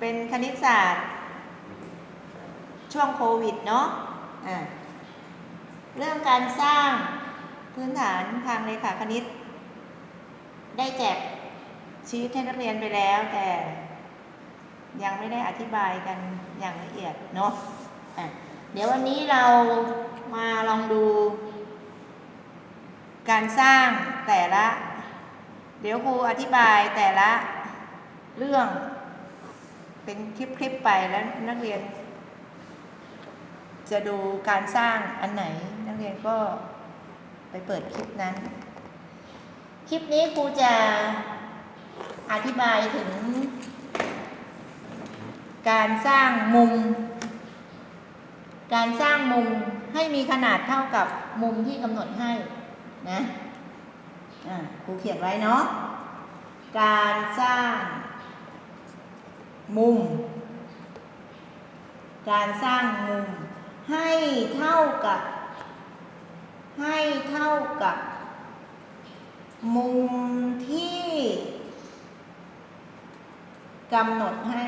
เป็นคณิตศาสตร์ ช่วงโควิดเนาะอ่าเรื่องการสร้างพื้นฐานทางเลขาคณิต ได้แจกชีตให้นักเรียนไปแล้วแต่ยังไม่ได้อธิบายกันอย่างละเอียดเนาะะเดี๋ยววันนี้เรามาลองดู การสร้างแต่ละ เดี๋ยวครูอธิบายแต่ละเรื่อง เป็นคลิปๆไปแล้วนักเรียน จะดูการสร้างอันไหน นักเรียนก็ไปเปิดคลิปนั้น คลิปนี้ครูจะอธิบายถึง การสร้างมุม การสร้างมุมให้มีขนาดเท่ากับมุมที่กำหนดให้นะครูเขียนไว้เนาะการสร้าง มุม การสร้างมุม ให้เท่ากับ ให้เท่ากับ มุมที่กำหนดให้